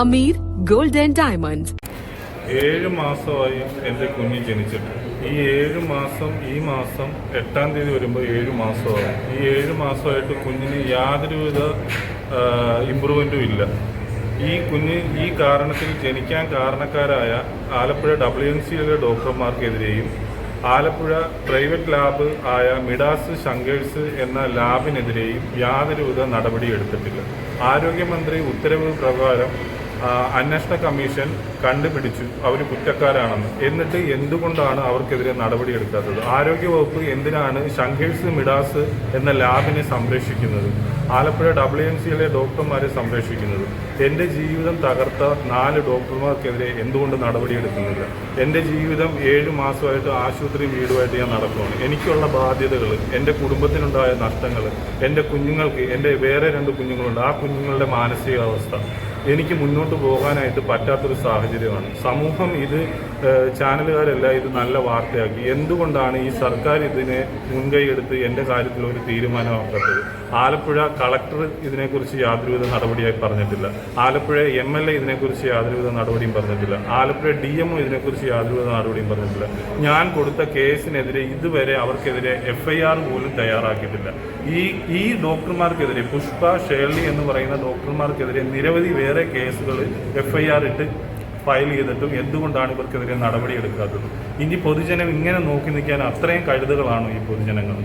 Ameer gold and diamond. ഏഴ് മാസമായി എന്റെ കുഞ്ഞ് ജനിച്ചിട്ട്. ഈ ഏഴ് മാസം ഈ മാസം എട്ടാം തീയതി വരുമ്പോൾ ഏഴ് മാസമായി. ഈ ഏഴ് മാസമായിട്ട് കുഞ്ഞിന് യാതൊരുവിധ ഇമ്പ്രൂവ്മെന്റും ഇല്ല. ഈ കുഞ്ഞ് ഈ കാരണത്തിൽ ജനിക്കാൻ കാരണക്കാരായ ആലപ്പുഴ ഡബ്ല്യു എം സിയിലെ ഡോക്ടർമാർക്കെതിരെയും ആലപ്പുഴ പ്രൈവറ്റ് ലാബ് ആയ മിഡാസ് ശങ്കേഴ്സ് എന്ന ലാബിനെതിരെയും യാതൊരുവിധ നടപടി എടുത്തിട്ടില്ല. ആരോഗ്യമന്ത്രി ഉത്തരവ് പ്രകാരം അന്വേഷണ കമ്മീഷൻ കണ്ടുപിടിച്ചു അവർ കുറ്റക്കാരാണെന്ന്. എന്നിട്ട് എന്തുകൊണ്ടാണ് അവർക്കെതിരെ നടപടിയെടുക്കാത്തത് ആരോഗ്യവകുപ്പ് എന്തിനാണ് ശങ്കേഴ്സ് മിഡാസ് എന്ന ലാബിനെ സംരക്ഷിക്കുന്നത്? ആലപ്പുഴ ഡബ്ല്യു എം സിയിലെ ഡോക്ടർമാരെ സംരക്ഷിക്കുന്നത്? എന്റെ ജീവിതം തകർത്ത നാല് ഡോക്ടർമാർക്കെതിരെ എന്തുകൊണ്ട് നടപടിയെടുക്കുന്നില്ല എന്റെ ജീവിതം ഏഴ് മാസമായിട്ട് ആശുപത്രി വീടുമായിട്ട് ഞാൻ നടക്കുകയാണ് എനിക്കുള്ള ബാധ്യതകൾ എന്റെ കുടുംബത്തിനുണ്ടായ നഷ്ടങ്ങൾ എന്റെ കുഞ്ഞുങ്ങൾക്ക് എന്റെ വേറെ രണ്ട് കുഞ്ഞുങ്ങളുണ്ട്. ആ കുഞ്ഞുങ്ങളുടെ മാനസികാവസ്ഥ. എനിക്ക് മുന്നോട്ട് പോകാനായിട്ട് പറ്റാത്തൊരു സാഹചര്യമാണ്. സമൂഹം ഇത് ചാനലുകാരല്ല ഇത് നല്ല വാർത്തയാക്കി. എന്തുകൊണ്ടാണ് ഈ സർക്കാർ ഇതിനെ മുൻകൈ എടുത്ത് എന്റെ കാര്യത്തിൽ ഒരു തീരുമാനമാക്കാത്തത്? ആലപ്പുഴ കളക്ടർ ഇതിനെക്കുറിച്ച് യാതൊരുവിധ നടപടിയായി പറഞ്ഞിട്ടില്ല. ആലപ്പുഴ എം എൽ എ ഇതിനെക്കുറിച്ച് യാതൊരുവിധ നടപടിയും പറഞ്ഞിട്ടില്ല. ആലപ്പുഴ ഡി എം ഇതിനെക്കുറിച്ച് യാതൊരുവിധ നടപടിയും പറഞ്ഞിട്ടില്ല. ഞാൻ കൊടുത്ത കേസിനെതിരെ ഇതുവരെ അവർക്കെതിരെ എഫ് ഐ ആർ പോലും തയ്യാറാക്കിയിട്ടില്ല. ഈ ഈ ഡോക്ടർമാർക്കെതിരെ പുഷ്പ ഷേർലി എന്ന് പറയുന്ന ഡോക്ടർമാർക്കെതിരെ നിരവധി ഏറെ കേസുകൾ എഫ് ഐ ആർ ഇട്ട് ഫയൽ ചെയ്തിട്ടും എന്തുകൊണ്ടാണ് ഇവർക്കെതിരെ നടപടിയെടുക്കാത്തത് ഇനി പൊതുജനം ഇങ്ങനെ നോക്കി നിൽക്കാൻ അത്രയും കഴുതുകളാണോ ഈ പൊതുജനങ്ങൾ.